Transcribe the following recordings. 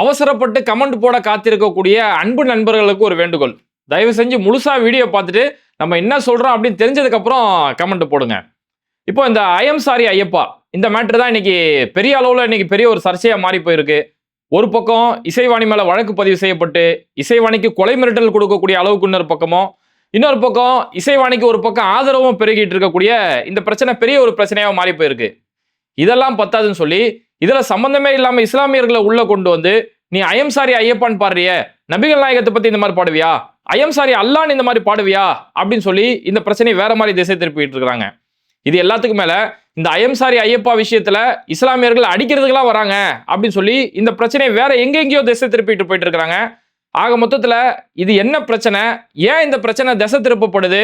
அவசரப்பட்டு கமெண்ட் போட காத்திருக்கக்கூடிய அன்பு நண்பர்களுக்கு ஒரு வேண்டுகோள். தயவு செஞ்சு முழுசாக வீடியோ பார்த்துட்டு நம்ம என்ன சொல்கிறோம் அப்படின்னு தெரிஞ்சதுக்கப்புறம் கமெண்ட் போடுங்க. இப்போ இந்த ஐஎம் சாரி ஐயப்பா இந்த மேட்ரு தான் இன்னைக்கு பெரிய அளவில் இன்னைக்கு பெரிய ஒரு சர்ச்சையாக மாறி போயிருக்கு. ஒரு பக்கம் இசைவாணி மேலே வழக்கு பதிவு செய்யப்பட்டு இசைவாணிக்கு கொலை மிரட்டல் கொடுக்கக்கூடிய அளவுக்கு இன்னொரு பக்கமும் இன்னொரு பக்கம் இசைவாணிக்கு ஒரு பக்கம் ஆதரவும் பெருகிட்டு இருக்கக்கூடிய இந்த பிரச்சனை பெரிய ஒரு பிரச்சனையாக மாறி போயிருக்கு. இதெல்லாம் பத்தாதுன்னு சொல்லி இதுல சம்பந்தமே இல்லாம இஸ்லாமியர்களை உள்ள கொண்டு வந்து நீ அயம்சாரி ஐயப்பான்னு பாடுறிய நபிகள் நாயகத்தை பத்தி இந்த மாதிரி பாடுவியா? ஐயம் சாரி அல்லான்னு இந்த மாதிரி பாடுவியா? அப்படின்னு சொல்லி இந்த பிரச்சனையை வேற மாதிரி திசை திருப்பிட்டு இருக்கிறாங்க. இது எல்லாத்துக்கும் மேல இந்த ஐயம் சாரி ஐயப்பா விஷயத்துல இஸ்லாமியர்கள் அடிக்கிறதுக்கெல்லாம் வராங்க அப்படின்னு சொல்லி இந்த பிரச்சனையை வேற எங்கெங்கேயோ திசை திருப்பிட்டு போயிட்டு இருக்கிறாங்க. ஆக மொத்தத்துல இது என்ன பிரச்சனை? ஏன் இந்த பிரச்சனை திசை திருப்பப்படுது?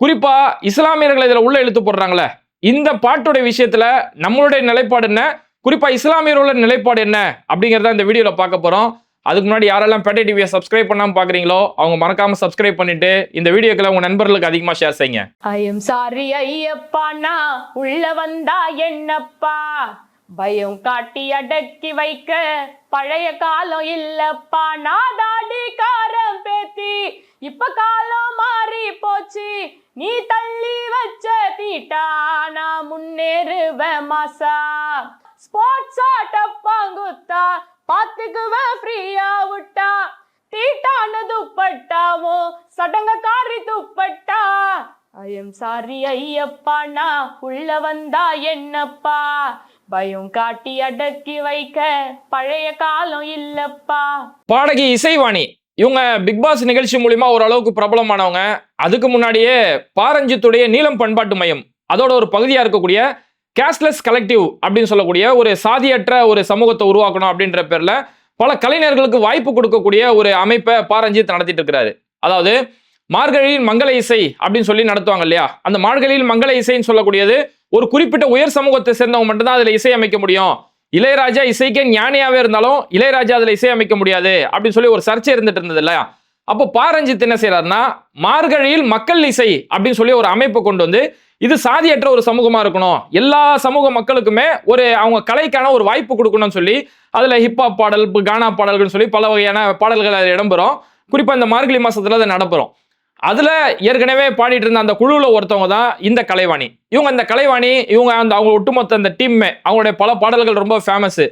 குறிப்பா இஸ்லாமியர்கள் இதுல உள்ள இழுத்து போடுறாங்களே. இந்த பாட்டுடைய விஷயத்துல நம்மளுடைய நிலைப்பாடு என்ன? குறிப்பா இஸ்லாமியரோட நிலைப்பாடு என்ன அப்படிங்கறத இந்த வீடியோவில் பார்க்க போறோம். அதுக்கு முன்னாடி யாரெல்லாம் பேட்டை டிவியை சப்ஸ்கிரைப் பண்ணாம பாக்குறீங்களோ அவங்க மறக்காம சப்ஸ்கிரைப் பண்ணிட்டு இந்த வீடியோக்களை உங்க நண்பர்களுக்கு அதிகமா ஷேர் செய்யுங்க. ஐயம் சாரி ஐயப்பாண்ணா உள்ள வந்தா என்னப்பா? பயம் காட்டி அடக்கி வைக்க பழைய காலம் இல்லப்பா. நாதாடி காரம் பேத்தி. இப்ப காலம் மாறி போச்சு நீ தள்ளி வச்ச தீட்டா நான் முன்னேறுவ மாசா ஸ்போர்ட்ஸ் ஆட்டப்பாங்குத்தா பாத்துக்குவேன் ஃப்ரீயா விட்டா தீட்டான துப்பட்டாவோ சடங்கக்காரி துப்பட்டா ஐயம் சாரி ஐயப்பா நான் உள்ள வந்தா என்னப்பா? பயம் காட்டி அடக்கி வைக்க பழைய காலம் இல்லப்பா. பாடகி இசைவாணி இவங்க பிக் பாஸ் நிகழ்ச்சி மூலிமா ஓரளவுக்கு பிரபலமானவங்க. அதுக்கு முன்னாடியே பாரஞ்சித்துடைய நீளம் பண்பாட்டு மையம் அதோட ஒரு பகுதியா இருக்கக்கூடிய கேஷ்லெஸ் கலெக்டிவ் அப்படின்னு சொல்லக்கூடிய ஒரு சாதியற்ற ஒரு சமூகத்தை உருவாக்கணும் அப்படின்ற பேர்ல பல கலைஞர்களுக்கு வாய்ப்பு கொடுக்கக்கூடிய ஒரு அமைப்பை பாரஞ்சித் நடத்திட்டு இருக்கிறாரு. அதாவது மார்கழியில் மங்கள இசை அப்படின்னு சொல்லி நடத்துவாங்க இல்லையா? அந்த மார்கழியில் மங்கள இசைன்னு சொல்லக்கூடியது ஒரு குறிப்பிட்ட உயர் சமூகத்தை சேர்ந்தவங்க மட்டும்தான் அதுல இசை அமைக்க முடியும். இளையராஜா இசைக்கே ஞானியாவே இருந்தாலும் இளையராஜா அதுல இசை அமைக்க முடியாது அப்படின்னு சொல்லி ஒரு சர்ச்சை இருந்துட்டு இருந்தது இல்லையா? அப்போ பாரஞ்சித் என்ன செய்யறாருன்னா மார்கழியில் மக்கள் இசை அப்படின்னு சொல்லி ஒரு அமைப்பை கொண்டு வந்து இது சாதியற்ற ஒரு சமூகமா இருக்கணும். எல்லா சமூக மக்களுக்குமே ஒரு அவங்க கலைக்கான ஒரு வாய்ப்பு கொடுக்கணும்னு சொல்லி அதுல ஹிப்ஹாப் பாடல் கானா பாடல்கள்னு சொல்லி பல வகையான பாடல்கள் அதில் இடம்பெறும். குறிப்பா இந்த மார்கழி மாசத்துல அதை நடப்புறோம் அதில் ஏற்கனவே பாடிட்டு இருந்த அந்த குழுவில் ஒருத்தவங்க தான் இந்த கலைவாணி. இவங்க அந்த கலைவாணி இவங்க அந்த அவங்க ஒட்டுமொத்த அந்த டீம்மே அவங்களுடைய பல பாடல்கள் ரொம்ப ஃபேமஸ்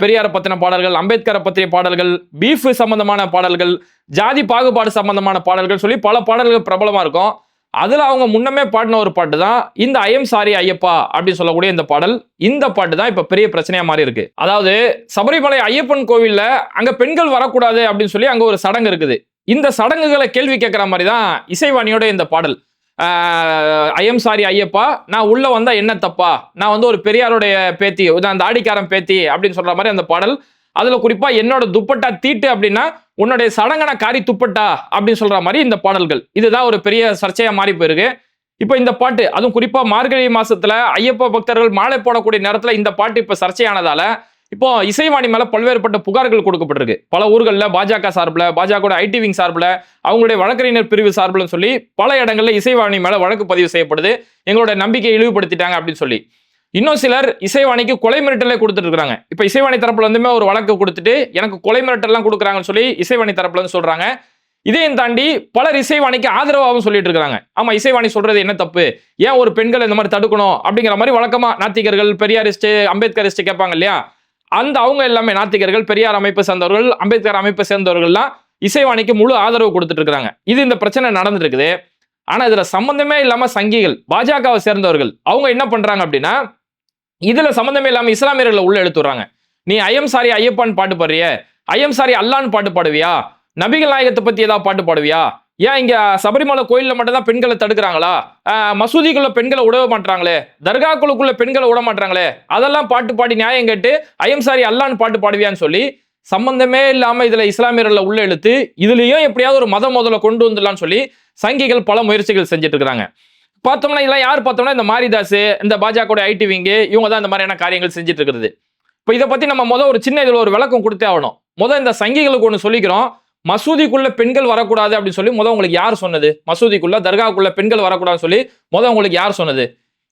பெரியாரை பத்தின பாடல்கள் அம்பேத்கரை பற்றிய பாடல்கள் பீஃப் சம்பந்தமான பாடல்கள் ஜாதி பாகுபாடு சம்பந்தமான பாடல்கள் சொல்லி பல பாடல்கள் பிரபலமாக இருக்கும். அதில் அவங்க முன்னமே பாடின ஒரு பாட்டு தான் இந்த ஐயம் சாரி ஐயப்பா அப்படின்னு சொல்லக்கூடிய இந்த பாடல். இந்த பாட்டு தான் இப்போ பெரிய பிரச்சனையாக மாறி இருக்கு. அதாவது சபரிமலை ஐயப்பன் கோவில்ல அங்கே பெண்கள் வரக்கூடாது அப்படின்னு சொல்லி அங்கே ஒரு சடங்கு இருக்குது. இந்த சடங்குகளை கேள்வி கேட்குற மாதிரி தான் இசைவாணியோட இந்த பாடல். ஐஎம் சாரி ஐயப்பா நான் உள்ள வந்தா என்ன தப்பா? நான் வந்து ஒரு பெரியாருடைய பேத்தி அந்த ஆடிக்காரன் பேத்தி அப்படின்னு சொல்ற மாதிரி அந்த பாடல். அதுல குறிப்பா என்னோட துப்பட்டா தீட்டு அப்படின்னா உன்னுடைய சடங்கன காரி துப்பட்டா அப்படின்னு சொல்ற மாதிரி இந்த பாடல்கள். இதுதான் ஒரு பெரிய சர்ச்சையா மாறி போயிருக்கு. இப்போ இந்த பாட்டு அதுவும் குறிப்பா மார்கழி மாசத்துல ஐயப்ப பக்தர்கள் மாலை போடக்கூடிய நேரத்துல இந்த பாட்டு இப்ப சர்ச்சையானதால இப்போ இசைவாணி மேல பல்வேறுபட்ட புகார்கள் கொடுக்கப்பட்டிருக்கு. பல ஊர்களில் பாஜக சார்பில் பாஜக ஐடி விங் சார்பில் அவங்களுடைய வழக்கறிஞர் பிரிவு சார்பில் சொல்லி பல இடங்களில் இசைவாணி மேல வழக்கு பதிவு செய்யப்படுது. எங்களோட நம்பிக்கையை இழிவுபடுத்திட்டாங்க அப்படின்னு சொல்லி. இன்னும் சிலர் இசைவாணிக்கு கொலை மிரட்டலே கொடுத்துட்டு இருக்காங்க. இப்போ இசைவாணி தரப்புல இருந்துமே ஒரு வழக்கு கொடுத்துட்டு எனக்கு கொலை மிரட்டல்லாம் கொடுக்குறாங்கன்னு சொல்லி இசைவாணி தரப்புல இருந்து சொல்றாங்க. இதையும் தாண்டி பலர் இசைவாணிக்கு ஆதரவாகவும் சொல்லிட்டு இருக்காங்க. ஆமா இசைவாணி சொல்றது என்ன தப்பு? ஏன் ஒரு பெண்கள் இந்த மாதிரி தடுக்கணும்? அப்படிங்கிற மாதிரி வழக்கமா நாத்திகர்கள் பெரியாரிஸ்ட் அம்பேத்கரிஸ்ட் கேட்பாங்க இல்லையா? அந்த அவங்க எல்லாமே நாத்திகர்கள் பெரியார் அமைப்பை சேர்ந்தவர்கள் அம்பேத்கர் அமைப்பை சேர்ந்தவர்கள்லாம் இசைவாணிக்கு முழு ஆதரவு கொடுத்துட்டு இருக்காங்க. இது இந்த பிரச்சனை நடந்துட்டு இருக்குது ஆனா இதுல சம்பந்தமே இல்லாம சங்கிகள் பாஜகவை சேர்ந்தவர்கள் அவங்க என்ன பண்றாங்க அப்படின்னா இதுல சம்பந்தமே இல்லாம இஸ்லாமியர்களை உள்ள எடுத்துறாங்க நீ ஐயம் சாரி ஐயப்பான் பாட்டு பாடுறிய ஐயம் சாரி அல்லான்னு பாட்டு பாடுவியா? நபிகள் நாயகத்தை பத்தி ஏதாவது பாட்டு பாடுவியா? ஏன் இங்க சபரிமலை கோயில்ல மட்டும்தான் பெண்களை தடுக்கிறாங்களா? மசூதிக்குள்ள பெண்களை விட மாட்டாங்களே தர்காக்குழுக்குள்ள பெண்களை விட மாட்டாங்களே அதெல்லாம் பாட்டு பாடி நியாயம் கேட்டு ஐயம் சாரி அல்லான்னு பாட்டு பாடுவியான்னு சொல்லி சம்பந்தமே இல்லாம இதுல இஸ்லாமியர்களை உள்ள இழுத்து இதுலயும் எப்படியாவது ஒரு மதம் முதல்ல கொண்டு வந்துடலாம்னு சொல்லி சங்கிகள் பல முயற்சிகள் செஞ்சுட்டு இருக்கிறாங்க பார்த்தோம்னா இதெல்லாம் யார் பார்த்தோம்னா இந்த மாரிதாஸ் இந்த பாஜக ஐடி விங்கு இவங்க தான் இந்த மாதிரியான காரியங்கள் செஞ்சுட்டு இருக்கிறது இப்போ இதை பத்தி நம்ம முதல் ஒரு சின்ன இதில் ஒரு விளக்கம் கொடுத்தே ஆகணும். முதல் இந்த சங்கிகளுக்கு ஒன்று சொல்லிக்கிறோம். மசூதிக்குள்ள பெண்கள் வரக்கூடாது அப்படின்னு சொல்லி முத உங்களுக்கு யார் சொன்னது? மசூதிக்குள்ள தர்காக்குள்ள பெண்கள் வரக்கூடாதுன்னு சொல்லி முத உங்களுக்கு யார் சொன்னது?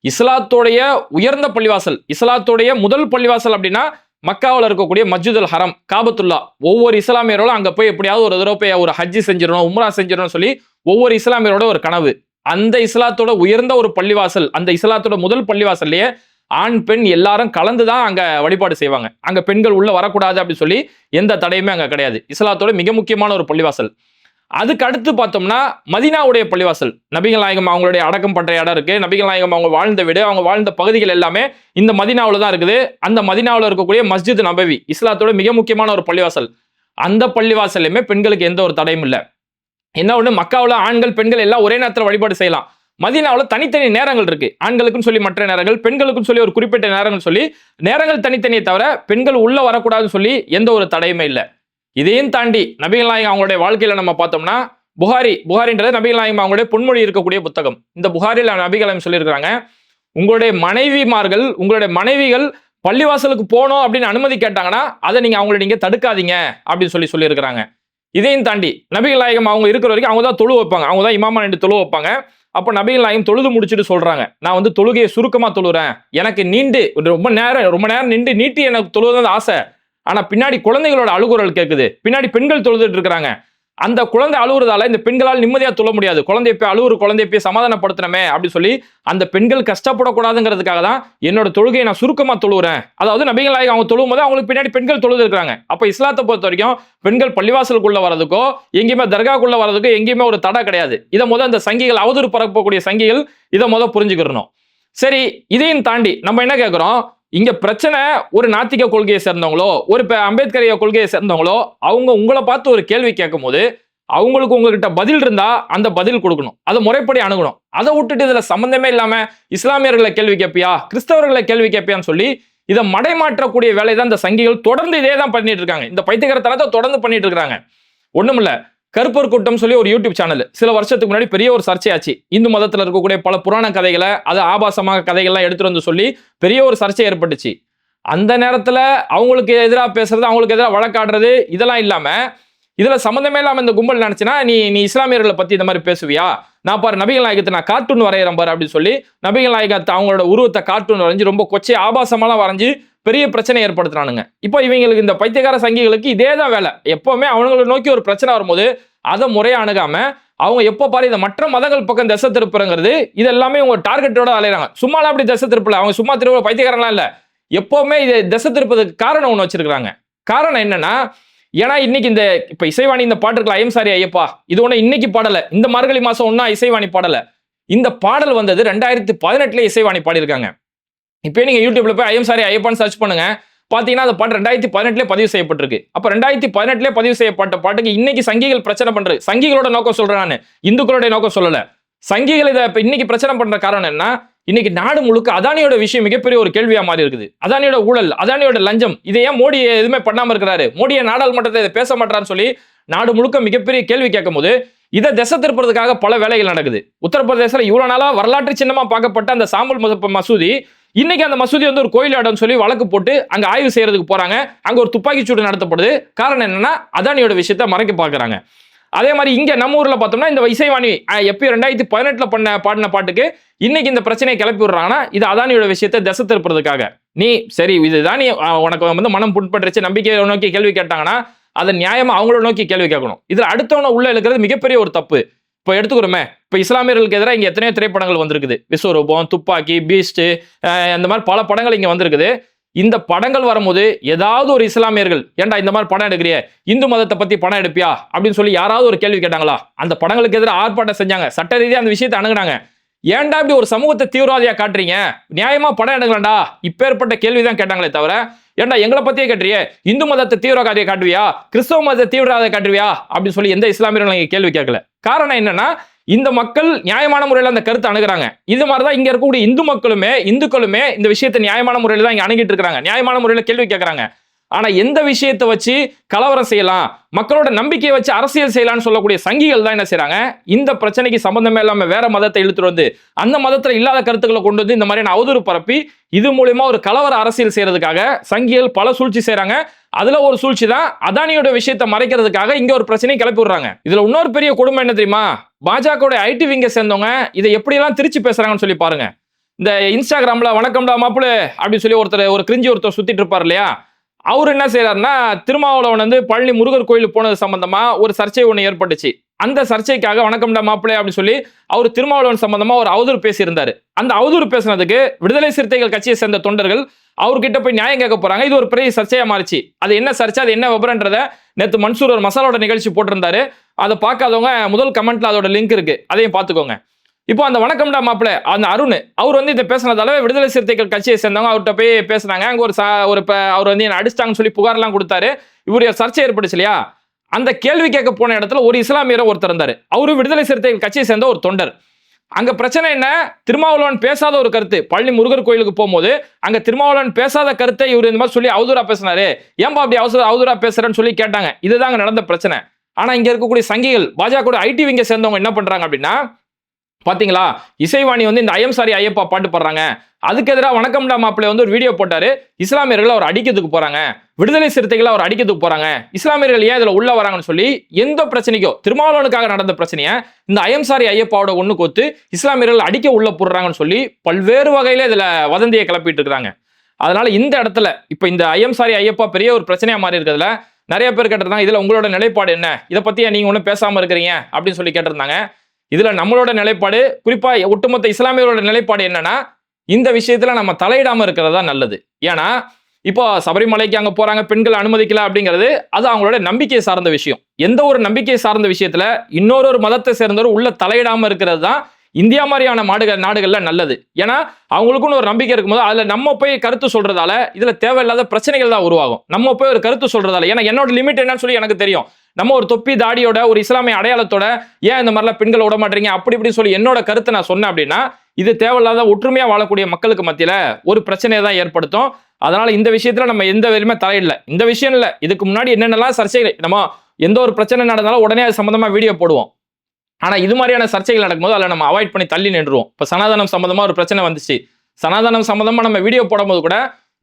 இஸ்லாத்துடைய உயர்ந்த பள்ளிவாசல் இஸ்லாத்துடைய முதல் பள்ளிவாசல் அப்படின்னா மக்காவில் இருக்கக்கூடிய மஸ்ஜிதுல் ஹரம் காபத்துல்லா. ஒவ்வொரு இஸ்லாமியரோடும் அங்கே போய் எப்படியாவது ஒரு தடவை போய் ஒரு ஹஜ்ஜி செஞ்சிடணும் உம்ரா செஞ்சிடணும் சொல்லி ஒவ்வொரு இஸ்லாமியரோட ஒரு கனவு. அந்த இஸ்லாத்தோட உயர்ந்த ஒரு பள்ளிவாசல் அந்த இஸ்லாத்தோட முதல் பள்ளிவாசல்லையே ஆண் பெண் எல்லாரும் கலந்து தான் அங்க வழிபாடு செய்வாங்க. அங்க பெண்கள் உள்ள வரக்கூடாது அப்படின்னு சொல்லி எந்த தடையுமே அங்க கிடையாது. இஸ்லாத்தோட மிக முக்கியமான ஒரு பள்ளிவாசல். அதுக்கு அடுத்து பார்த்தோம்னா மதினாவுடைய பள்ளிவாசல். நபிகள் நாயகம் அவங்களுடைய அடக்கம் பண்ற இடம் இருக்கு. நபிகள் நாயகம் அவங்க வாழ்ந்த வீடு அவங்க வாழ்ந்த பகுதிகள் எல்லாமே இந்த மதினாவில் தான் இருக்குது. அந்த மதினாவில் இருக்கக்கூடிய மஸ்ஜித் நபவி இஸ்லாத்தோட மிக முக்கியமான ஒரு பள்ளிவாசல். அந்த பள்ளிவாசல்லையுமே பெண்களுக்கு எந்த ஒரு தடையும் இல்லை. என்ன ஒன்று மக்காவில் ஆண்கள் பெண்கள் எல்லாம் ஒரே நேரத்தில் வழிபாடு செய்யலாம். மதினாவில் தனித்தனி நேரங்கள் இருக்கு. ஆண்களுக்கும் சொல்லி மற்ற நேரங்கள் பெண்களுக்கும் சொல்லி ஒரு குறிப்பிட்ட நேரங்கள் சொல்லி நேரங்கள் தனித்தனியை தவிர பெண்கள் உள்ள வரக்கூடாதுன்னு சொல்லி எந்த ஒரு தடையுமே இல்லை. இதையும் தாண்டி நபிகள் நாயகம் அவங்களுடைய வாழ்க்கையில நம்ம பார்த்தோம்னா புகாரி புகாரின்றது நபிகள் நாயகம் அவங்களுடைய பொன்மொழி இருக்கக்கூடிய புத்தகம். இந்த புகாரில் நபிகள் சொல்லியிருக்கிறாங்க உங்களுடைய மனைவிமார்கள் உங்களுடைய மனைவிகள் பள்ளிவாசலுக்கு போகணும் அப்படின்னு அனுமதி கேட்டாங்கன்னா அதை நீங்க அவங்களை நீங்க தடுக்காதீங்க அப்படின்னு சொல்லி சொல்லியிருக்கிறாங்க. இதையும் தாண்டி நபிகள் நாயகம் அவங்க இருக்கிற வரைக்கும் அவங்க தான் தொழு வைப்பாங்க. அவங்க தான் இமாமா நின்று தொழு வைப்பாங்க. அப்போ நபிகள் நாயம் தொழுது முடிச்சுட்டு சொல்றாங்க. நான் வந்து தொழுகையை சுருக்கமா தொழுறேன். எனக்கு நீண்டு ரொம்ப நேரம் ரொம்ப நேரம் நின்று நீட்டி எனக்கு தொழுவது ஆசை. ஆனா பின்னாடி குழந்தைகளோட அழுகுரல் கேட்குது பின்னாடி பெண்கள் தொழுதுட்டு இருக்கிறாங்க. அந்த குழந்தை அழுகுறதால இந்த பெண்களால் நிம்மதியாக தொழ முடியாது. குழந்தைய போய் அழுகுற குழந்தைய போய் சமாதானப்படுத்தணுமே அப்படின்னு சொல்லி அந்த பெண்கள் கஷ்டப்படக்கூடாதுங்கிறதுக்காக தான் என்னோட தொழுகையை நான் சுருக்கமாக தொழுகிறேன் அதாவது நபிகள் நாயகம் அவங்க தொழுவும் போது அவங்களுக்கு பின்னாடி பெண்கள் தொழுது அப்போ இஸ்லாத்தை பொறுத்த வரைக்கும் பெண்கள் பள்ளிவாசலுக்குள்ள வரதுக்கோ எங்கேயுமே தர்காக்குள்ள வரதுக்கோ எங்கேயுமே ஒரு தடை கிடையாது. இதை முதல் அந்த சங்கிகள் அவதூறு பரப்பக்கூடிய சங்கிகள் இதை முதல் புரிஞ்சுக்கிறணும் சரி இதையும் தாண்டி நம்ம என்ன கேட்குறோம்? இங்க பிரச்சனை ஒரு நாத்திக கொள்கையை சேர்ந்தவங்களோ ஒரு இப்ப அம்பேத்கரிய கொள்கையை சேர்ந்தவங்களோ அவங்க உங்களை பார்த்து ஒரு கேள்வி கேட்கும் போது அவங்களுக்கு உங்ககிட்ட பதில் இருந்தா அந்த பதில் கொடுக்கணும். அதை முறைப்படி அணுகணும். அதை விட்டுட்டு இதுல சம்பந்தமே இல்லாம இஸ்லாமியர்களை கேள்வி கேட்பியா கிறிஸ்தவர்களை கேள்வி கேட்பியான்னு சொல்லி இதை மடைமாற்றக்கூடிய வேலை தான் இந்த சங்கிகள் தொடர்ந்து இதே தான் பண்ணிட்டு இருக்காங்க. இந்த பைத்தியகரத்தனத்தை தொடர்ந்து பண்ணிட்டு இருக்காங்க இல்லை கருப்பர் கூட்டம் சொல்லி ஒரு யூடியூப் சேனல் சில வருஷத்துக்கு முன்னாடி பெரிய ஒரு சர்ச்சையாச்சு. இந்து மதத்தில் இருக்கக்கூடிய பல புராண கதைகளை அது ஆபாசமாக கதைகள்லாம் எடுத்துட்டு வந்து சொல்லி பெரிய ஒரு சர்ச்சை ஏற்பட்டுச்சு. அந்த நேரத்தில் அவங்களுக்கு எதிராக பேசுறது அவங்களுக்கு எதிராக வழக்காடுறது இதெல்லாம் இல்லாமல் இதில் சம்மந்தமே இல்லாமல் இந்த கும்பல் நினச்சினா நீ நீ இஸ்லாமியர்களை பற்றி இந்த மாதிரி பேசுவியா? நான் பாரு நபிகள் நாயகத்தை நான் கார்ட்டூன் வரைகிறேன் பாரு அப்படின்னு சொல்லி நபிகள் நாயகத்தை அவங்களோட உருவத்தை கார்ட்டூன் வரைஞ்சு ரொம்ப கொச்சை ஆபாசமெல்லாம் வரைஞ்சி பெரிய பிரச்சனை ஏற்படுத்துறானுங்க. இப்போ இவங்களுக்கு இந்த பைத்தியக்கார சங்கிகளுக்கு இதே தான் வேலை. எப்பவுமே அவங்களை நோக்கி ஒரு பிரச்சனை வரும்போது அதை முறையை அணுகாம அவங்க எப்போ பாரு இதை மற்ற மதங்கள் பக்கம் திசை திருப்புறங்கிறது இது எல்லாமே உங்க டார்கெட்டோட அலையிறாங்க. சும்மாலாம் அப்படி திசை திருப்பல. அவங்க சும்மா திரும்ப பைத்தியக்காரன்லாம் இல்ல. எப்பவுமே இதை திசை திருப்பதுக்கு காரணம் ஒன்று வச்சிருக்கிறாங்க. காரணம் என்னன்னா ஏன்னா இன்னைக்கு இந்த இப்ப இசைவாணி இந்த பாட்டு இருக்கலாம் ஐயம் சாரி ஐயப்பா இது ஒண்ணு இன்னைக்கு பாடல. இந்த மார்கழி மாசம் ஒன்னா இசைவாணி பாடல. இந்த பாடல் வந்தது ரெண்டாயிரத்தி பதினெட்டுல இசைவாணி பாடியிருக்காங்க. இப்போ நீங்கள் யூடியூப்ல போய் ஐயம் சாரி ஐயப்பான்னு சர்ச் பண்ணுங்க. பார்த்தீங்கன்னா அந்த பாட்டு ரெண்டாயிரத்தி பதினெட்டுலேயே பதிவு செய்யப்பட்டிருக்கு. அப்போ ரெண்டாயிரத்தி பதினெட்டுலேயே பதிவு செய்யப்பட்ட பாட்டுக்கு இன்னைக்கு சங்கிகள் பிரச்சனை பண்ணுறது சங்கிகளோட நோக்கம் சொல்கிறேன் நான். இந்துக்களுடைய நோக்கம் சொல்லலை. சங்கிகள் இதை இப்போ இன்னைக்கு பிரச்சனை பண்ணுற காரணம் என்ன இன்னைக்கு நாடு முழுக்க அதானியோட விஷயம் மிகப்பெரிய ஒரு கேள்வியா மாறி இருக்குது. அதானியோட ஊழல் அதானியோட லஞ்சம் இதை ஏன் மோடி எதுவுமே பண்ணாம இருக்கிறாரு? மோடியை நாடாளுமன்றத்தை இதை பேச மாட்டாருன்னு சொல்லி நாடு முழுக்க மிகப்பெரிய கேள்வி கேட்கும் போது இதை திசை திருப்புறதுக்காக பல வேலைகள் நடக்குது. உத்தரப்பிரதேசத்தில் இவ்வளோ நாளாக வரலாற்று சின்னமாக பார்க்கப்பட்ட அந்த சாம்பல் மசூதி இன்னைக்கு அந்த மசூதி வந்து ஒரு கோயில் இடம்னு சொல்லி வழக்கு போட்டு அங்க ஆய்வு செய்யறதுக்கு போறாங்க. அங்க ஒரு துப்பாக்கி சூடு நடத்தப்படுது. காரணம் என்னன்னா அதானியோட விஷயத்த மறைக்க பாக்குறாங்க அதே மாதிரி இங்க நம்ம ஊர்ல பார்த்தோம்னா இந்த இசைவாணி எப்பயும் ரெண்டாயிரத்தி பதினெட்டுல பண்ண பாடின பாட்டுக்கு இன்னைக்கு இந்த பிரச்சனையை கிளப்பி விடுறாங்கன்னா இது அதானியோட விஷயத்தை திசை திருப்புறதுக்காக. நீ சரி இதுதான் நீ உனக்கு வந்து மனம் புண்பட்டுருச்சு நம்பிக்கையை நோக்கி கேள்வி கேட்டாங்கன்னா அதை நியாயமா அவங்கள நோக்கி கேள்வி கேட்கணும். இதுல அடுத்தவன உள்ள இருக்கிறது மிகப்பெரிய ஒரு தப்பு. இப்போ எடுத்துக்கிறோமே இப்போ இஸ்லாமியர்களுக்கு எதிராக இங்க எத்தனையோ திரைப்படங்கள் வந்திருக்குது. விஸ்வரூபம் துப்பாக்கி பீஸ்ட் அந்த மாதிரி பல படங்கள் இங்க வந்திருக்குது. இந்த படங்கள் வரும்போது ஏதாவது ஒரு இஸ்லாமியர்கள் ஏன்டா இந்த மாதிரி படம் எடுக்கிறியே? இந்து மதத்தை பத்தி படம் எடுப்பியா? அப்படின்னு சொல்லி யாராவது ஒரு கேள்வி கேட்டாங்களா? அந்த படங்களுக்கு எதிராக ஆர்ப்பாட்டம் செஞ்சாங்க. சட்ட ரீதியாக அந்த விஷயத்தை அணுகுனாங்க. ஏன்டா இப்படி ஒரு சமூகத்தை தீவிரவாதியா காட்டுறீங்க? நியாயமா படம் எடுக்கலாம்டா இப்பேற்பட்ட கேள்விதான் கேட்டாங்களே தவிர ஏன்டா எங்களை பத்தியே கேட்டுறியே? இந்து மதத்தை தீவிரவாதியை காட்டுவியா? கிறிஸ்தவ மதத்தை தீவிரவாதியை காட்டுவியா? அப்படின்னு சொல்லி எந்த இஸ்லாமியர்களும் இங்க கேள்வி கேட்கல. காரணம் என்னன்னா இந்த மக்கள் நியாயமான முறையில் அந்த கருத்தை அணுகிறாங்க. இது மாதிரிதான் இங்க இருக்கக்கூடிய இந்து மக்களுமே இந்துக்களுமே இந்த விஷயத்தை நியாயமான முறையில் தான் இங்க அணுகிட்டு இருக்காங்க நியாயமான முறையில் கேள்வி கேட்கறாங்க. ஆனா எந்த விஷயத்தை வச்சு கலவரம் செய்யலாம்? மக்களோட நம்பிக்கையை வச்சு அரசியல் செய்யலாம்னு சொல்லக்கூடிய சங்கிகள் தான் என்ன செய்யறாங்க இந்த பிரச்சனைக்கு சம்பந்தமே இல்லாம வேற மதத்தை இழுத்துட்டு வந்து அந்த மதத்துல இல்லாத கருத்துக்களை கொண்டு வந்து இந்த மாதிரியான அவதூறு பரப்பி இது மூலியமா ஒரு கலவர அரசியல் செய்யறதுக்காக சங்கிகள் பல சூழ்ச்சி செய்யறாங்க அதுல ஒரு சூழ்ச்சி தான் அதானியோட விஷயத்தை மறைக்கிறதுக்காக இங்க ஒரு பிரச்சனையை கிளப்பி விடுறாங்க. இதுல இன்னொரு பெரிய கொடுமை என்ன தெரியுமா? பாஜக ஐடி விங்க சேர்ந்தவங்க இதை எப்படியெல்லாம் திருச்சி பேசுறாங்கன்னு சொல்லி பாருங்க. இந்த இன்ஸ்டாகிராம்ல வணக்கம்டா மாப்பிள அப்படின்னு சொல்லி ஒருத்தர் ஒரு கிரிஞ்சி ஒருத்தர் சுத்திட்டு இருப்பார் இல்லையா? அவர் என்ன செய்யறாருன்னா திருமாவளவன் வந்து பழனி முருகர் கோயிலுக்கு போனது சம்பந்தமா ஒரு சர்ச்சை ஒன்று ஏற்பட்டுச்சு. அந்த சர்ச்சைக்காக வணக்கம்டா மாப்பிள்ளை அப்படின்னு சொல்லி அவர் திருமாவளவன் சம்பந்தமா ஒரு அவதூறு பேசியிருந்தாரு. அந்த அவதூறு பேசுனதுக்கு விடுதலை சிறுத்தைகள் கட்சியை சேர்ந்த தொண்டர்கள் அவர்கிட்ட போய் நியாயம் கேட்க போறாங்க. இது ஒரு பெரிய சர்ச்சையா மாறிச்சு. அது என்ன சர்ச்சை அது என்ன விபரன்றத நேற்று மன்சூர் ஒரு மசாலோட நிகழ்ச்சி போட்டிருந்தாரு. அதை பார்க்காதவங்க முதல் கமெண்ட்ல அதோட லிங்க் இருக்கு. அதையும் பார்த்துக்கோங்க. இப்போ அந்த வணக்கம்டா மாப்பிள்ள அந்த அருண் அவர் வந்து இதை பேசினதால விடுதலை சிறுத்தைகள் கட்சியை சேர்ந்தவங்க அவர்கிட்ட போய் பேசுனாங்க. அங்கே ஒரு சா- ஒரு அவர் வந்து என்ன அடிச்சிட்டாங்கன்னு சொல்லி புகார்லாம் கொடுத்தாரு. இவர் சர்ச்சை ஏற்பட்டுச்சு இல்லையா? அந்த கேள்வி கேட்க போன இடத்துல ஒரு இஸ்லாமியரை ஒருத்தர் இருந்தார். அவரு விடுதலை சிறுத்தைகள் கட்சியை சேர்ந்த ஒரு தொண்டர். அங்க பிரச்சனை என்ன? திருமாவளவன் பேசாத ஒரு கருத்து. பழனி முருகர் கோயிலுக்கு போகும்போது அங்க திருமாவளவன் பேசாத கருத்தை இவர் இந்த மாதிரி சொல்லி அவதூறா பேசினாரு. ஏன்பா அப்படி அவசர அவதூறா பேசுறேன்னு சொல்லி கேட்டாங்க. இதுதாங்க நடந்த பிரச்சனை. ஆனா இங்க இருக்கக்கூடிய சங்கிகள் பாஜக ஐடி விங்க சேர்ந்தவங்க என்ன பண்றாங்க அப்படின்னா பாத்தீங்களா? இசைவாணி வந்து இந்த ஐயம் சாரி ஐயப்பா பாட்டு பாடுறாங்க. அதுக்கு எதிராக வணக்கம்டா மாப்பிள்ளை வந்து ஒரு வீடியோ போட்டாரு. இஸ்லாமியர்கள் அவர் அடிக்கிறதுக்கு போறாங்க. விடுதலை சிறுத்தைகளை அவர் அடிக்கிறதுக்கு போறாங்க. இஸ்லாமியர்கள் ஏன் இதுல உள்ள வராங்கன்னு சொல்லி எந்த பிரச்சனைக்கோ திருமாவளவனுக்காக நடந்த பிரச்சனையை இந்த அயம்சாரி ஐயப்பாவோட ஒண்ணு கோத்து இஸ்லாமியர்கள் அடிக்க உள்ள போடுறாங்கன்னு சொல்லி பல்வேறு வகையில இதுல வதந்தியை கிளப்பிட்டு இருக்காங்க. அதனால இந்த இடத்துல இப்ப இந்த அயம்சாரி ஐயப்பா பெரிய ஒரு பிரச்சனையா மாறி இருக்கிறதுல நிறைய பேர் கேட்டிருந்தாங்க இதுல உங்களோட நிலைப்பாடு என்ன? இதை பத்தி நீங்க ஒன்றும் பேசாம இருக்கிறீங்க அப்படின்னு சொல்லி கேட்டிருந்தாங்க. இதுல நம்மளோட நிலைப்பாடு குறிப்பா ஒட்டுமொத்த இஸ்லாமியர்களோட நிலைப்பாடு என்னன்னா இந்த விஷயத்துல நம்ம தலையிடாம இருக்கிறது தான் நல்லது. ஏன்னா இப்போ சபரிமலைக்கு அங்க போறாங்க பெண்கள் அனுமதிக்கல அப்படிங்கிறது அது அவங்களோட நம்பிக்கை சார்ந்த விஷயம். எந்த ஒரு நம்பிக்கை சார்ந்த விஷயத்துல இன்னொரு ஒரு மதத்தை சேர்ந்தவர் உள்ள தலையிடாம இருக்கிறது தான் இந்தியா மாதிரியான மாடுகள் நாடுகள்ல நல்லது. ஏன்னா அவங்களுக்குன்னு ஒரு நம்பிக்கை இருக்கும்போது அதுல நம்ம போய் கருத்து சொல்றதால இதுல தேவையில்லாத பிரச்சனைகள் தான் உருவாகும். நம்ம போய் ஒரு கருத்து சொல்றதால. ஏன்னா என்னோட லிமிட் என்னன்னு சொல்லி எனக்கு தெரியும். நம்ம ஒரு தொப்பி தாடியோட ஒரு இஸ்லாமிய அடையாளத்தோட ஏன் இந்த மாதிரிலாம் பெண்களை விட மாட்டீங்க அப்படி இப்படி சொல்லி என்னோட கருத்தை நான் சொன்னேன் அப்படின்னா இது தேவையில்லாத ஒற்றுமையா வாழக்கூடிய மக்களுக்கு மத்தியில ஒரு பிரச்சனையை தான் ஏற்படுத்தும். அதனால இந்த விஷயத்துல நம்ம எந்த வேலையுமே தலையிடல. இந்த விஷயம் இல்ல. இதுக்கு முன்னாடி என்னென்னலாம் சர்ச்சைகள் நம்ம எந்த ஒரு பிரச்சனை நடந்தாலும் உடனே அது சம்பந்தமா வீடியோ போடுவோம். ஆனா இது மாதிரியான சர்ச்சைகள் நடக்கும்போது அதில் நம்ம அவாய்ட் பண்ணி தள்ளி நின்றுவோம். இப்போ சனாதனம் சம்பந்தமா ஒரு பிரச்சனை வந்துச்சு. சனாதனம் சம்பந்தமா நம்ம வீடியோ போடும்போது கூட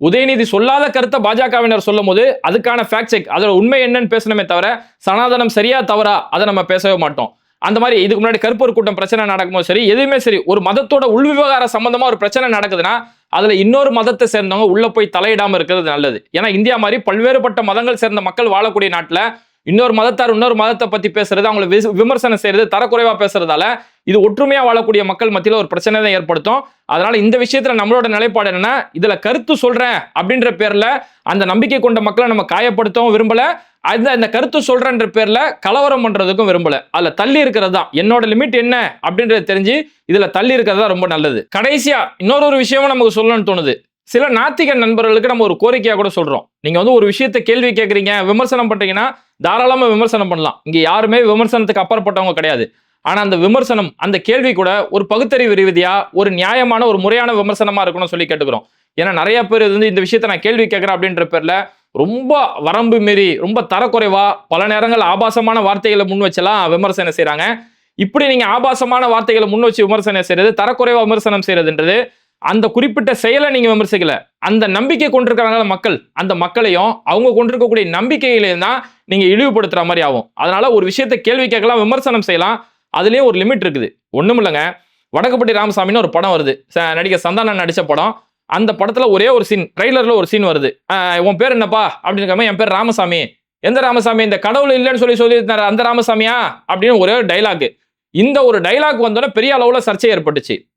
உதயநிதி சொல்லாத கருத்தை பாஜகவினர் சொல்லும் போது அதுக்கான ஃபேக்ட் செக் அதோட உண்மை என்னன்னு பேசணுமே தவிர சனாதனம் சரியா தவறா அதை நம்ம பேசவே மாட்டோம். அந்த மாதிரி இதுக்கு முன்னாடி கருப்பூர் கூட்டம் பிரச்சனை நடக்கும்போது சரி எதுவுமே சரி ஒரு மதத்தோட உள்விவகார சம்பந்தமா ஒரு பிரச்சனை நடக்குதுன்னா அதுல இன்னொரு மதத்தை சேர்ந்தவங்க உள்ள போய் தலையிடாம இருக்கிறது நல்லது. ஏன்னா இந்தியா மாதிரி பல்வேறுபட்ட மதங்கள் சேர்ந்த மக்கள் வாழக்கூடிய நாட்டில் இன்னொரு மதத்தார் இன்னொரு மதத்தை பத்தி பேசுறது அவங்களை விமர்சனம் செய்யறது தரக்குறைவா பேசுறதால இது ஒற்றுமையா வாழக்கூடிய மக்கள் மத்தியில ஒரு பிரச்சனை தான் ஏற்படுத்தும். அதனால இந்த விஷயத்துல நம்மளோட நிலைப்பாடு என்னன்னா இதுல கருத்து சொல்றேன் அப்படின்ற பேர்ல அந்த நம்பிக்கை கொண்ட மக்களை நம்ம காயப்படுத்தவும் விரும்பல. அந்த அந்த கருத்து சொல்றேன்ற பேர்ல கலவரம் பண்றதுக்கும் விரும்பல. அதுல தள்ளி இருக்கிறது தான். என்னோட லிமிட் என்ன அப்படின்றது தெரிஞ்சு இதுல தள்ளி இருக்கிறது தான் ரொம்ப நல்லது. கடைசியா இன்னொரு ஒரு விஷயமும் நமக்கு சொல்லணும்னு தோணுது. சில நாத்திக நண்பர்களுக்கு நம்ம ஒரு கோரிக்கையாக கூட சொல்கிறோம் நீங்கள் வந்து ஒரு விஷயத்தை கேள்வி கேட்குறீங்க விமர்சனம் பண்ணுறீங்கன்னா தாராளமாக விமர்சனம் பண்ணலாம். இங்கே யாருமே விமர்சனத்துக்கு அப்பாற்பட்டவங்க கிடையாது. ஆனால் அந்த விமர்சனம் அந்த கேள்வி கூட ஒரு பகுத்தறிவு ரீதியாக ஒரு நியாயமான ஒரு முறையான விமர்சனமாக இருக்கணும்னு சொல்லி கேட்டுக்கிறோம். ஏன்னா நிறைய பேர் இது வந்து இந்த விஷயத்தை நான் கேள்வி கேட்குறேன் அப்படின்ற பேரில் ரொம்ப வரம்பு மீறி ரொம்ப தரக்குறைவா பல நேரங்கள் ஆபாசமான வார்த்தைகளை முன் வச்செல்லாம் விமர்சனம் செய்கிறாங்க இப்படி நீங்கள் ஆபாசமான வார்த்தைகளை முன் வச்சு விமர்சனம் செய்கிறது தரக்குறைவாக விமர்சனம் செய்கிறதுன்றது அந்த குறிப்பிட்ட செயலை நீங்க விமர்சிக்கல. அந்த நம்பிக்கை கொண்டிருக்கிறாங்க மக்கள் அந்த மக்களையும் அவங்க கொண்டிருக்கக்கூடிய நம்பிக்கைகளையும் தான் நீங்க இழிவுபடுத்துற மாதிரி ஆகும். அதனால ஒரு விஷயத்தை கேள்வி கேட்கலாம் விமர்சனம் செய்யலாம். அதுலேயும் ஒரு லிமிட் இருக்குது. ஒன்றும் இல்லைங்க. வடக்குப்பட்டி ராமசாமின்னு ஒரு படம் வருது. ச- நடிகர் சந்தானம் நடித்த படம். அந்த படத்தில் ஒரே ஒரு சீன் ட்ரெய்லரில் ஒரு சீன் வருது. உன் பேர் என்னப்பா? அப்படின்னு என் பேர் ராமசாமி. எந்த ராமசாமி? இந்த கடவுள் இல்லைன்னு சொல்லி சொல்லியிருந்தார் அந்த ராமசாமியா? அப்படின்னு ஒரே ஒரு டைலாக் இந்த ஒரு டைலாக் வந்தோடனே பெரிய அளவில் சர்ச்சை ஏற்பட்டுச்சு.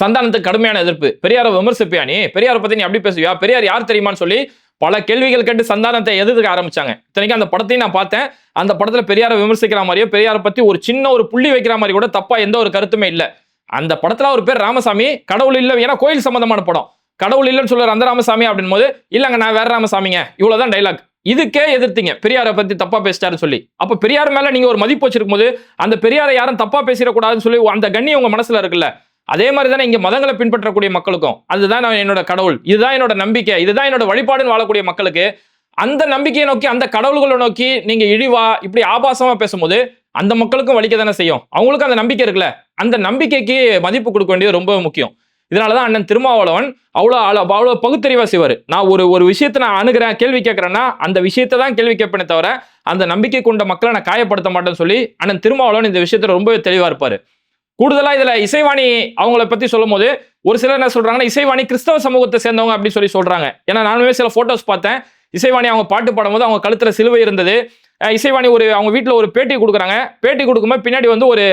சந்தானத்துக்கு கடுமையான எதிர்ப்பு. பெரியாரை விமர்சிப்பியா நீ? பெரியாரை பத்தி நீ அப்படி பேசுவியா? பெரியார் யார் தெரியுமான்னு சொல்லி பல கேள்விகள் கேட்டு சந்தானத்தை எதிர்க்க ஆரம்பிச்சாங்க. இத்தனைக்கும் அந்த படத்தையும் நான் பார்த்தேன். அந்த படத்துல பெரியாரை விமர்சிக்கிற மாதிரியோ பெரியாரை பத்தி ஒரு சின்ன ஒரு புள்ளி வைக்கிற மாதிரி கூட தப்பா எந்த ஒரு கருத்துமே இல்ல. அந்த படத்துல ஒரு பேர் ராமசாமி கடவுள் இல்ல ஏன்னா கோயில் சம்பந்தமான படம். கடவுள் இல்லைன்னு சொல்ற அந்த ராமசாமி அப்படின் போது இல்லங்க நான் வேற ராமசாமிங்க. இவ்வளவுதான் டைலாக் இதுக்கே எதிர்த்தீங்க. பெரியாரை பத்தி தப்பா பேசிட்டாருன்னு சொல்லி. அப்ப பெரியார் மேல நீங்க ஒரு மதிப்பு வச்சிருக்கும் போது அந்த பெரியாரை யாரும் தப்பா பேசிடக்கூடாதுன்னு சொல்லி அந்த கண்ணி உங்க மனசுல இருக்குல்ல. அதே மாதிரி தானே இங்கே மதங்களை பின்பற்றக்கூடிய மக்களுக்கும். அதுதான் நான் என்னோட கடவுள். இதுதான் என்னோட நம்பிக்கை. இதுதான் என்னோட வழிபாடுன்னு வாழக்கூடிய மக்களுக்கு அந்த நம்பிக்கையை நோக்கி அந்த கடவுள்களை நோக்கி நீங்கள் இழிவா இப்படி ஆபாசமாக பேசும்போது அந்த மக்களுக்கும் வலிக்க தானே செய்யும். அவங்களுக்கும் அந்த நம்பிக்கை இருக்குல்ல? அந்த நம்பிக்கைக்கு மதிப்பு கொடுக்க வேண்டியது ரொம்ப முக்கியம். இதனால தான் அண்ணன் திருமாவளவன் அவ்வளோ அவ்வளோ பகுத்தறிவா செய்வார். நான் ஒரு ஒரு விஷயத்தை நான் அணுகிறேன் கேள்வி கேட்குறேன்னா அந்த விஷயத்தை தான் கேள்வி கேட்பேனே தவிர அந்த நம்பிக்கை கொண்ட மக்களை நான் காயப்படுத்த மாட்டேன்னு சொல்லி அண்ணன் திருமாவளவன் இந்த விஷயத்தில் ரொம்பவே தெளிவாக இருப்பார். கூடுதலாக இதில் இசைவாணி அவங்கள பற்றி சொல்லும் போது ஒரு சிலர் என்ன சொல்கிறாங்கன்னா இசைவாணி கிறிஸ்தவ சமூகத்தை சேர்ந்தவங்க அப்படின்னு சொல்லி சொல்கிறாங்க ஏன்னா நானுமே சில ஃபோட்டோஸ் பார்த்தேன். இசைவாணி அவங்க பாட்டு பாடும்போது அவங்க கழுத்தில் சிலுவை இருந்தது. இசைவாணி ஒரு அவங்க வீட்டில் ஒரு பேட்டி கொடுக்குறாங்க. பேட்டி கொடுக்கும்போது பின்னாடி வந்து ஒரு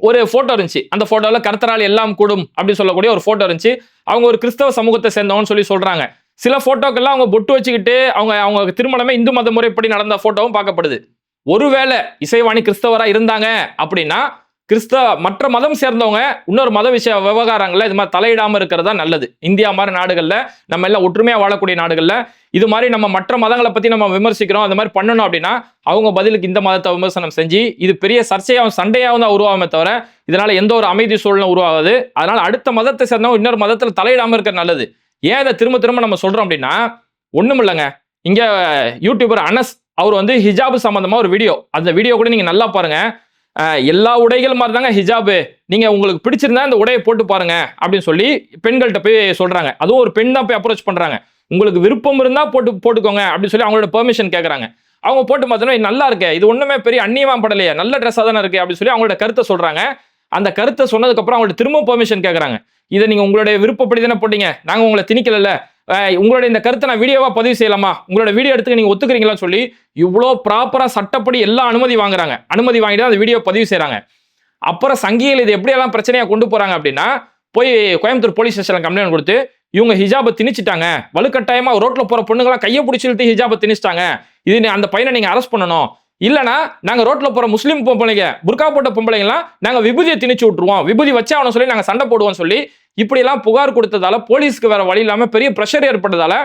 ஒரு ஃபோட்டோ இருந்துச்சு. அந்த ஃபோட்டோவில் கருத்தரால் எல்லாம் கூடும் அப்படின்னு சொல்லக்கூடிய ஒரு ஃபோட்டோ இருந்துச்சு. அவங்க ஒரு கிறிஸ்தவ சமூகத்தை சேர்ந்தவங்கன்னு சொல்லி சொல்கிறாங்க சில ஃபோட்டோக்கெல்லாம் அவங்க பொட்டு வச்சுக்கிட்டு அவங்க அவங்க திருமணமே இந்து மத முறைப்படி நடந்த ஃபோட்டோவும் பார்க்கப்படுது. ஒருவேளை இசைவாணி கிறிஸ்தவராக இருந்தாங்க அப்படின்னா கிறிஸ்தவ மற்ற மதம் சேர்ந்தவங்க இன்னொரு மத விஷய விவகாரங்கள்ல இது மாதிரி தலையிடாம இருக்கிறது தான் நல்லது. இந்தியா மாதிரி நாடுகள்ல நம்ம எல்லாம் ஒற்றுமையா வாழக்கூடிய நாடுகள்ல இது மாதிரி நம்ம மற்ற மதங்களை பத்தி நம்ம விமர்சிக்கிறோம் அந்த மாதிரி பண்ணணும் அப்படின்னா அவங்க பதிலுக்கு இந்த மதத்தை விமர்சனம் செஞ்சு இது பெரிய சர்ச்சையாகவும் சண்டையாகவும் தான் உருவாகுமே தவிர இதனால எந்த ஒரு அமைதி சூழலும் உருவாகுது. அதனால அடுத்த மதத்தை சேர்ந்தவங்க இன்னொரு மதத்துல தலையிடாம இருக்கிறது நல்லது. ஏன் இதை திரும்ப திரும்ப நம்ம சொல்றோம் அப்படின்னா ஒண்ணும் இல்லைங்க. இங்க யூடியூபர் அனஸ் அவர் வந்து ஹிஜாபு சம்பந்தமா ஒரு வீடியோ. அந்த வீடியோ கூட நீங்க நல்லா பாருங்க. எல்லா உடைகள் மாதிரி தாங்க ஹிஜாபு. நீங்கள் உங்களுக்கு பிடிச்சிருந்தா இந்த உடையை போட்டு பாருங்க அப்படின்னு சொல்லி பெண்கள்கிட்ட போய் சொல்கிறாங்க அதுவும் ஒரு பெண் தான் போய் அப்ரோச் பண்ணுறாங்க உங்களுக்கு விருப்பம் இருந்தால் போட்டு போட்டுக்கோங்க அப்படின்னு சொல்லி அவங்களோட பெர்மிஷன் கேட்குறாங்க அவங்க போட்டு பார்த்தோன்னா இது நல்லா இருக்கு. இது ஒன்றுமே பெரிய அந்நியமாக படலையே. நல்ல ட்ரெஸ்ஸாக தானே இருக்கு. அப்படின்னு சொல்லி அவங்களோட கருத்தை சொல்கிறாங்க அந்த கருத்தை சொன்னதுக்கப்புறம் அவங்கள்ட்ட திரும்ப பெர்மிஷன் கேட்குறாங்க இதை நீங்கள் உங்களுடைய விருப்பப்படி தானே போட்டீங்க. நாங்கள் உங்களை திணிக்கல உங்களுடைய இந்த கருத்தை நான் வீடியோவா பதிவு செய்யலாமா? உங்களோட வீடியோ எடுத்து நீங்க ஒத்துக்கிறீங்களான்னு சொல்லி இவ்வளோ ப்ராப்பரா சட்டப்படி எல்லா அனுமதி வாங்குறாங்க. அனுமதி வாங்கிட்டு அந்த வீடியோ பதிவு செய்கிறாங்க அப்புறம் சங்கிகள் இது எப்படியெல்லாம் பிரச்சனையா கொண்டு போறாங்க அப்படின்னா போய் கோயம்புத்தூர் போலீஸ் ஸ்டேஷன்ல கம்ப்ளைண்ட் கொடுத்து இவங்க ஹிஜாபை திணிச்சிட்டாங்க. வலுக்கட்டாயமா ரோட்ல போற பொண்ணுங்களாம் கையை பிடிச்சி இழுத்து ஹிஜாபை திணிச்சிட்டாங்க. இது நீ- அந்த பையனை நீங்க அரெஸ்ட் பண்ணணும். இல்லனா நாங்க ரோட்ல போற முஸ்லீம் பொம்பளைங்க புர்கா போட்ட பொம்பளைங்கலாம் நாங்க விபூதியை திணிச்சு விட்டுருவோம். விபூதி வச்சு அவனை சொல்லி நாங்க சண்டை போடுவோம் சொல்லி இப்படி எல்லாம் புகார் கொடுத்ததால போலீஸ்க்கு வேற வழி இல்லாம பெரிய ப்ரெஷர் ஏற்பட்டதால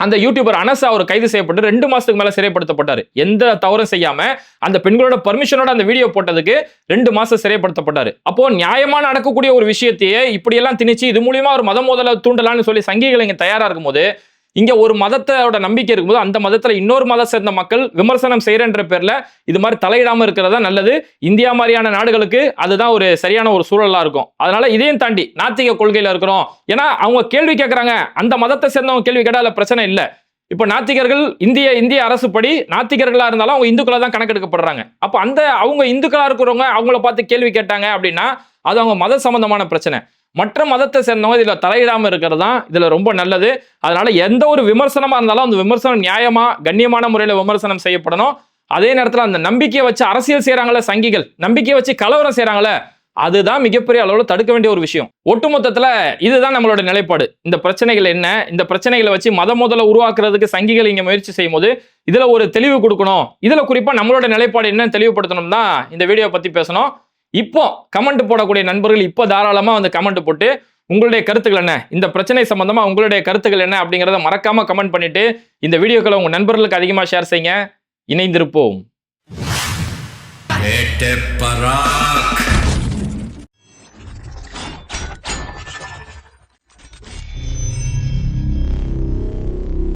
அந்த யூடியூபர் அனசா அவர் கைது செய்யப்பட்டு ரெண்டு மாசத்துக்கு மேல சிறைப்படுத்தப்பட்டார். எந்த தவறும் செய்யாம அந்த பெண்களோட பர்மிஷனோட அந்த வீடியோ போட்டதுக்கு ரெண்டு மாசம் சிறைப்படுத்தப்பட்டாரு. அப்போ நியாயமா நடக்கக்கூடிய ஒரு விஷயத்தையே இப்படி எல்லாம் திணிச்சு இது மூலியமா ஒரு மத முதல்ல தூண்டலாம்னு சொல்லி சங்கிகள் இங்க தயாரா இருக்கும்போது இங்க ஒரு மதத்தோட நம்பிக்கை இருக்கும்போது அந்த மதத்துல இன்னொரு மதம் சேர்ந்த மக்கள் விமர்சனம் செய்யறன்ற பேர்ல இது மாதிரி தலையிடாம இருக்கிறதா நல்லது. இந்தியா மாதிரியான நாடுகளுக்கு அதுதான் ஒரு சரியான ஒரு சூழலா இருக்கும். அதனால இதையும் தாண்டி நாத்திக கொள்கையில இருக்கிறோம். ஏன்னா அவங்க கேள்வி கேட்கறாங்க அந்த மதத்தை சேர்ந்தவங்க கேள்வி கேட்டா பிரச்சனை இல்ல. இப்ப நாத்திகர்கள் இந்திய இந்திய அரசு படி நாத்திகர்களா இருந்தாலும் அவங்க இந்துக்களாக தான் கணக்கெடுக்கப்படுறாங்க. அப்ப அந்த அவங்க இந்துக்களா இருக்கிறவங்க அவங்கள பார்த்து கேள்வி கேட்டாங்க அப்படின்னா அது அவங்க மத சம்பந்தமான பிரச்சனை. மற்ற மதத்தை சேர்ந்தவங்க இதில் தலையிடாமல் இருக்கிறது தான் இதில் ரொம்ப நல்லது. அதனால எந்த ஒரு விமர்சனமாக இருந்தாலும் அந்த விமர்சனம் நியாயமாக கண்ணியமான முறையில் விமர்சனம் செய்யப்படணும். அதே நேரத்தில் அந்த நம்பிக்கையை வச்சு அரசியல் செய்கிறாங்களே சங்கிகள் நம்பிக்கையை வச்சு கலவரம் செய்கிறாங்களே அதுதான் மிகப்பெரிய அளவில் தடுக்க வேண்டிய ஒரு விஷயம். ஒட்டுமொத்தத்தில் இதுதான் நம்மளோட நிலைப்பாடு. இந்த பிரச்சனைகள் என்ன? இந்த பிரச்சனைகளை வச்சு மத முதல்ல உருவாக்குறதுக்கு சங்கிகள் இங்கே முயற்சி செய்யும் போது இதில் ஒரு தெளிவு கொடுக்கணும். இதில் குறிப்பாக நம்மளோட நிலைப்பாடு என்னன்னு தெளிவுபடுத்தணும் தான் இந்த வீடியோ பற்றி பேசணும். இப்போ கமெண்ட் போடக்கூடிய நண்பர்கள் இப்போ தாராளமா வந்து கமெண்ட் போட்டு உங்களுடைய கருத்துக்கள் என்ன? இந்த பிரச்சனை சம்பந்தமா உங்களுடைய கருத்துக்கள் என்ன அப்படிங்கிறத மறக்காம கமெண்ட் பண்ணிட்டு இந்த வீடியோக்களை உங்க நண்பர்களுக்கு அதிகமா ஷேர் செய்யுங்க. இணைந்திருப்போம். பராக்.